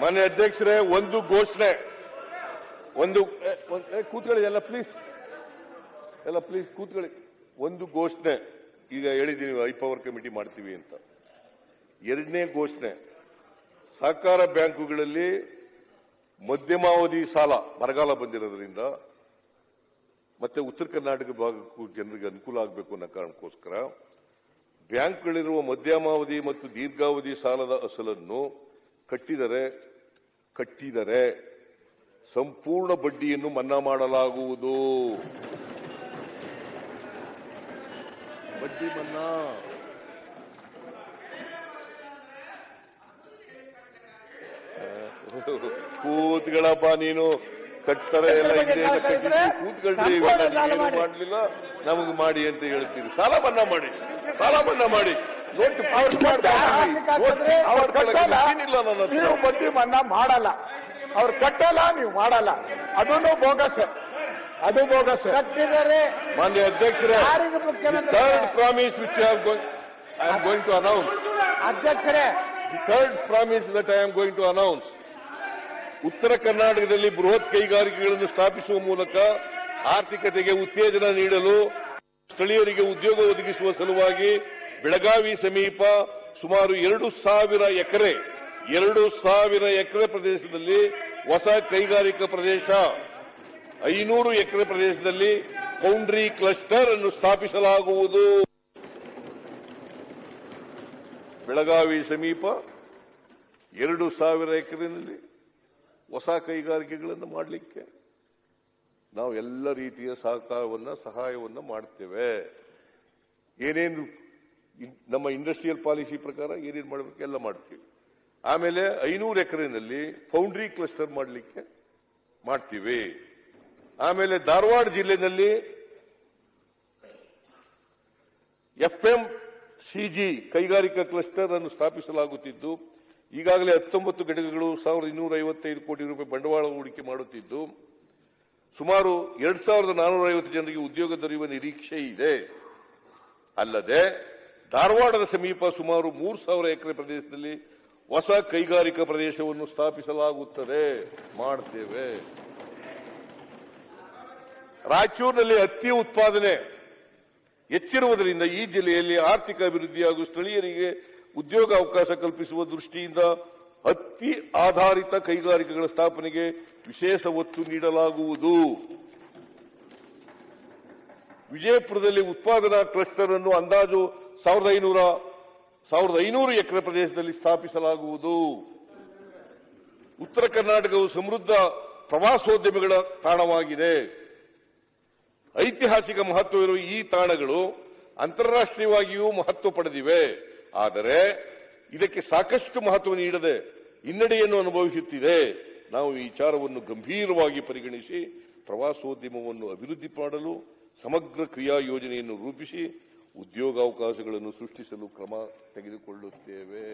ಮಾನ್ಯ ಅಧ್ಯಕ್ಷರೇ, ಒಂದು ಘೋಷಣೆ. ಒಂದು ಕೂತ್ಕೊಳ್ಳಿ, ಎಲ್ಲ ಪ್ಲೀಸ್ ಎಲ್ಲ ಪ್ಲೀಸ್ ಕೂತ್ಕೊಳ್ಳಿ. ಒಂದು ಘೋಷಣೆ. ಈಗ ಹೇಳಿದ್ದೀನಿ ಐ ಪವರ್ ಕಮಿಟಿ ಮಾಡ್ತೀವಿ ಅಂತ. ಎರಡನೇ ಘೋಷಣೆ. ಸಹಕಾರ ಬ್ಯಾಂಕುಗಳಲ್ಲಿ ಮಧ್ಯಮಾವಧಿ ಸಾಲ, ಬರಗಾಲ ಬಂದಿರೋದ್ರಿಂದ ಮತ್ತೆ ಉತ್ತರ ಕರ್ನಾಟಕ ಭಾಗಕ್ಕೂ ಜನರಿಗೆ ಅನುಕೂಲ ಆಗಬೇಕು ಅನ್ನೋ ಕಾರಣಕ್ಕೋಸ್ಕರ ಬ್ಯಾಂಕ್ಗಳಿರುವ ಮಧ್ಯಮಾವಧಿ ಮತ್ತು ದೀರ್ಘಾವಧಿ ಸಾಲದ ಅಸಲನ್ನು ಕಟ್ಟಿದರೆ ಕಟ್ಟಿದರೆ ಸಂಪೂರ್ಣ ಬಡ್ಡಿಯನ್ನು ಮನ್ನಾ ಮಾಡಲಾಗುವುದು. ಬಡ್ಡಿ ಮನ್ನಾ. ಕೂತ್ಗಳಪ್ಪ ನೀನು. ಕಟ್ತಾರೆ ಎಲ್ಲ ಕೂತ್ಕೊಳ್ರಿ ನೀವೇನು ಮಾಡ್ಲಿಲ್ಲ ನಮಗೆ ಮಾಡಿ ಅಂತ ಹೇಳ್ತೀರಿ. ಸಾಲ ಮನ್ನಾ ಮಾಡಿ. ಸಾಲ ಮನ್ನಾ ಮಾಡಿ. ನೀವು ಬಡ್ಡಿ ಮನ್ನಾ ಮಾಡಲ್ಲ. ಅವ್ರು ಕಟ್ಟಲ್ಲ ನೀವು ಮಾಡಲ್ಲ. ಅದನ್ನು ಬೋಗಸ್. ಅದು ಬೋಗಸ್. ಕಟ್ಟಿದರೆ ಮಾನ್ಯ ಅಧ್ಯಕ್ಷರೇ third promise which I am going to announce ಅಧ್ಯಕ್ಷರೇ. The third promise that I am going to announce ಉತ್ತರ ಕರ್ನಾಟಕದಲ್ಲಿ ಬೃಹತ್ ಕೈಗಾರಿಕೆಗಳನ್ನು ಸ್ಥಾಪಿಸುವ ಮೂಲಕ ಆರ್ಥಿಕತೆಗೆ ಉತ್ತೇಜನ ನೀಡಲು ಸ್ಥಳೀಯರಿಗೆ ಉದ್ಯೋಗ ಒದಗಿಸುವ ಸಲುವಾಗಿ ಬೆಳಗಾವಿ ಸಮೀಪ ಸುಮಾರು ಎರಡು ಸಾವಿರ ಎಕರೆ, ಎರಡು ಸಾವಿರ ಎಕರೆ ಪ್ರದೇಶದಲ್ಲಿ ಹೊಸ ಕೈಗಾರಿಕಾ ಪ್ರದೇಶ, ಐನೂರು ಎಕರೆ ಪ್ರದೇಶದಲ್ಲಿ ಫೌಂಡ್ರಿ ಕ್ಲಸ್ಟರ್ ಅನ್ನು ಸ್ಥಾಪಿಸಲಾಗುವುದು. ಬೆಳಗಾವಿ ಸಮೀಪ ಎರಡು ಸಾವಿರ ಎಕರೆನಲ್ಲಿ ಹೊಸ ಕೈಗಾರಿಕೆಗಳನ್ನು ಮಾಡಲಿಕ್ಕೆ ನಾವು ಎಲ್ಲ ರೀತಿಯ ಸಹಕಾರವನ್ನು, ಸಹಾಯವನ್ನು ಮಾಡ್ತೇವೆ. ಏನೇನು ನಮ್ಮ ಇಂಡಸ್ಟ್ರಿಯಲ್ ಪಾಲಿಸಿ ಪ್ರಕಾರ ಏನೇನು ಮಾಡಬೇಕು ಎಲ್ಲ ಮಾಡ್ತೀವಿ. ಆಮೇಲೆ ಐನೂರು ಎಕರೆನಲ್ಲಿ ಫೌಂಡ್ರಿ ಕ್ಲಸ್ಟರ್ ಮಾಡಲಿಕ್ಕೆ ಮಾಡ್ತೀವಿ. ಆಮೇಲೆ ಧಾರವಾಡ ಜಿಲ್ಲೆನಲ್ಲಿ ಎಫ್ಎಂ ಸಿಜಿ ಕೈಗಾರಿಕಾ ಕ್ಲಸ್ಟರ್ ಅನ್ನು ಸ್ಥಾಪಿಸಲಾಗುತ್ತಿದ್ದು, ಈಗಾಗಲೇ ಹತ್ತೊಂಬತ್ತು ಘಟಕಗಳು ಸಾವಿರದ ಇನ್ನೂರ ಐವತ್ತೈದು ಕೋಟಿ ರೂಪಾಯಿ ಬಂಡವಾಳ ಹೂಡಿಕೆ ಮಾಡುತ್ತಿದ್ದು, ಸುಮಾರು ಎರಡ್ ಸಾವಿರದ ನಾನೂರ ಐವತ್ತು ಜನರಿಗೆ ಉದ್ಯೋಗ ದೊರೆಯುವ ನಿರೀಕ್ಷೆ ಇದೆ. ಅಲ್ಲದೆ ಧಾರವಾಡದ ಸಮೀಪ ಸುಮಾರು ಮೂರು ಸಾವಿರ ಎಕರೆ ಪ್ರದೇಶದಲ್ಲಿ ಹೊಸ ಕೈಗಾರಿಕಾ ಪ್ರದೇಶವನ್ನು ಸ್ಥಾಪಿಸಲಾಗುತ್ತದೆ. ಮಾಡ್ತೇವೆ. ರಾಯಚೂರಿನಲ್ಲಿ ಹತ್ತಿ ಉತ್ಪಾದನೆ ಹೆಚ್ಚಿರುವುದರಿಂದ ಈ ಜಿಲ್ಲೆಯಲ್ಲಿ ಆರ್ಥಿಕ ಅಭಿವೃದ್ಧಿ ಹಾಗೂ ಸ್ಥಳೀಯರಿಗೆ ಉದ್ಯೋಗ ಅವಕಾಶ ಕಲ್ಪಿಸುವ ದೃಷ್ಟಿಯಿಂದ ಹತ್ತಿ ಆಧಾರಿತ ಕೈಗಾರಿಕೆಗಳ ಸ್ಥಾಪನೆಗೆ ವಿಶೇಷ ಒತ್ತು ನೀಡಲಾಗುವುದು. ವಿಜಯಪುರದಲ್ಲಿ ಉತ್ಪಾದನಾ ಕ್ಲಸ್ಟರ್ ಅನ್ನು ಅಂದಾಜು ಸಾವಿರದ ಐನೂರ, ಸಾವಿರದ ಐನೂರು ಎಕರೆ ಪ್ರದೇಶದಲ್ಲಿ ಸ್ಥಾಪಿಸಲಾಗುವುದು. ಉತ್ತರ ಕರ್ನಾಟಕವು ಸಮೃದ್ಧ ಪ್ರವಾಸೋದ್ಯಮಿಗಳ ತಾಣವಾಗಿದೆ. ಐತಿಹಾಸಿಕ ಮಹತ್ವವಿರುವ ಈ ತಾಣಗಳು ಅಂತಾರಾಷ್ಟ್ರೀಯವಾಗಿಯೂ ಮಹತ್ವ ಪಡೆದಿವೆ. ಆದರೆ ಇದಕ್ಕೆ ಸಾಕಷ್ಟು ಮಹತ್ವ ನೀಡದೆ ಹಿನ್ನಡೆಯನ್ನು ಅನುಭವಿಸುತ್ತಿದೆ. ನಾವು ಈ ವಿಚಾರವನ್ನು ಗಂಭೀರವಾಗಿ ಪರಿಗಣಿಸಿ ಪ್ರವಾಸೋದ್ಯಮವನ್ನು ಅಭಿವೃದ್ಧಿ ಮಾಡಲು ಸಮಗ್ರ ಕ್ರಿಯಾ ಯೋಜನೆಯನ್ನು ರೂಪಿಸಿ ಉದ್ಯೋಗಾವಕಾಶಗಳನ್ನು ಸೃಷ್ಟಿಸಲು ಕ್ರಮ ತೆಗೆದುಕೊಳ್ಳುತ್ತೇವೆ.